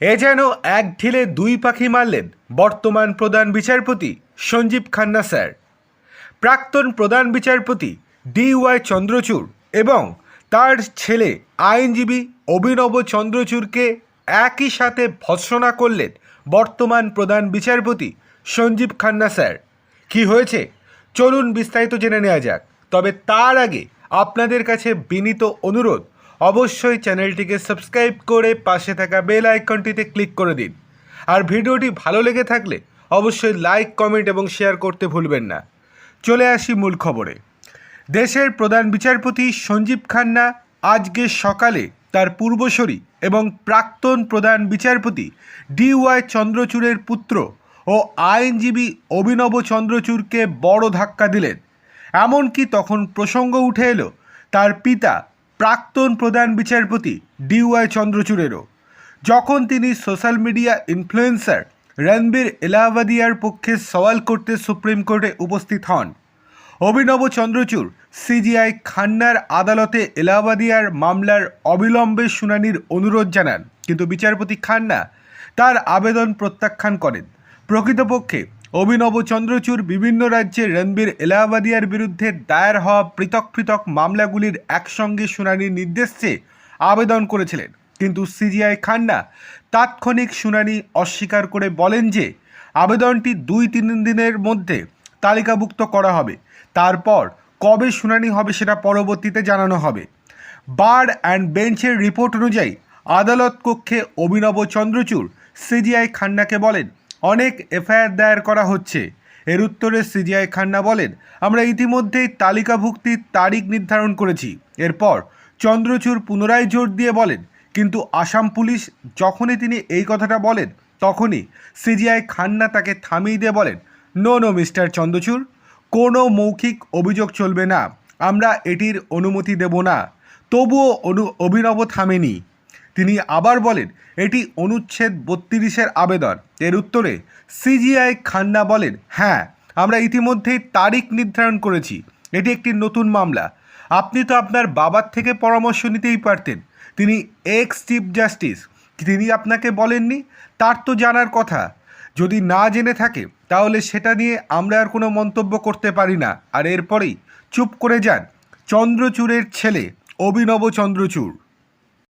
এ যেন এক ঢিলে দুই পাখি মারলেন বর্তমান প্রধান বিচারপতি সঞ্জীব খান্না স্যার। প্রাক্তন প্রধান বিচারপতি ডি ওয়াই চন্দ্রচূড় এবং তার ছেলে আইনজীবী অভিনব চন্দ্রচূড়কে একই সাথে ভৎসনা করলেন বর্তমান প্রধান বিচারপতি সঞ্জীব খান্না স্যার। কি হয়েছে? চলুন বিস্তারিত জেনে নেওয়া যাক। তবে তার আগে আপনাদের কাছে বিনীত অনুরোধ অবশ্যই চ্যানেলটিকে সাবস্ক্রাইব করে পাশে থাকা বেল আইকনটিতে ক্লিক করে দিন। আর ভিডিওটি ভালো লেগে থাকলে অবশ্যই লাইক, কমেন্ট এবং শেয়ার করতে ভুলবেন না। চলে আসি মূল খবরে। দেশের প্রধান বিচারপতি সঞ্জীব খান্না আজকে সকালে তার পূর্বসরী এবং প্রাক্তন প্রধান বিচারপতি ডি ওয়াই চন্দ্রচূড়ের পুত্র ও আইনজীবী অভিনব চন্দ্রচূড়কে বড় ধাক্কা দিলেন। এমনকি তখন প্রসঙ্গ উঠে এলো, তার পিতা প্রাক্তন প্রধান বিচারপতি ডি ওয়াই চন্দ্রচূড়েরও। যখন তিনি সোশ্যাল মিডিয়া ইনফ্লুয়েন্সার রণবীর এলাহাবাদিয়ার পক্ষে সওয়াল করতে সুপ্রিম কোর্টে উপস্থিত হন, অভিনব চন্দ্রচূড় সিজিআই খান্নার আদালতে এলাহাবাদিয়ার মামলার অবিলম্বে শুনানির অনুরোধ জানান। কিন্তু বিচারপতি খান্না তার আবেদন প্রত্যাখ্যান করেন। প্রকৃতপক্ষে অভিনব চন্দ্রচূড় বিভিন্ন রাজ্যে রণবীর এলাহাবাদিয়ার বিরুদ্ধে দায়ের হওয়া পৃথক পৃথক মামলাগুলির একসঙ্গে শুনানির নির্দেশ চেয়ে আবেদন করেছিলেন। কিন্তু সিজিআই খান্না তাৎক্ষণিক শুনানি অস্বীকার করে বলেন যে, আবেদনটি দুই তিন দিনের মধ্যে তালিকাভুক্ত করা হবে। তারপর কবে শুনানি হবে সেটা পরবর্তীতে জানানো হবে। বার অ্যান্ড বেঞ্চের রিপোর্ট অনুযায়ী আদালত কক্ষে অভিনব চন্দ্রচূড় সিজিআই খান্নাকে বলেন অনেক এফআইআর দায়ের করা হচ্ছে। এর উত্তরে সিজিআই খান্না বলেন, আমরা ইতিমধ্যেই তালিকাভুক্তির তারিখ নির্ধারণ করেছি। এরপর চন্দ্রচূড় পুনরায় জোর দিয়ে বলেন, কিন্তু আসাম পুলিশ যখনই তিনি এই কথাটা বলেন, তখনই সিজিআই খান্না তাকে থামিয়ে দিয়ে বলেন, নো নো, মিস্টার চন্দ্রচূড়, কোনো মৌখিক অভিযোগ চলবে না। আমরা এটির অনুমতি দেব না। তবুও অনু, অভিনব থামেনি। তিনি আবার বলেন, এটি অনুচ্ছেদ বত্রিশের আবেদন। এর উত্তরে, সিজিআই খান্না বলেন হ্যাঁ আমরা ইতিমধ্যেই তারিখ নির্ধারণ করেছি। এটি একটি নতুন মামলা। আপনি তো আপনার বাবার থেকে পরামর্শ নিতেই পারতেন। তিনি এক্স চিফ জাস্টিস। তিনি আপনাকে বলেননি? তার তো জানার কথা। যদি না জেনে থাকে, তাহলে সেটা নিয়ে আমরা আর কোনো মন্তব্য করতে পারি না। আর এরপরেই, চুপ করে যান। চন্দ্রচূড়ের ছেলে, অভিনব চন্দ্রচূড়।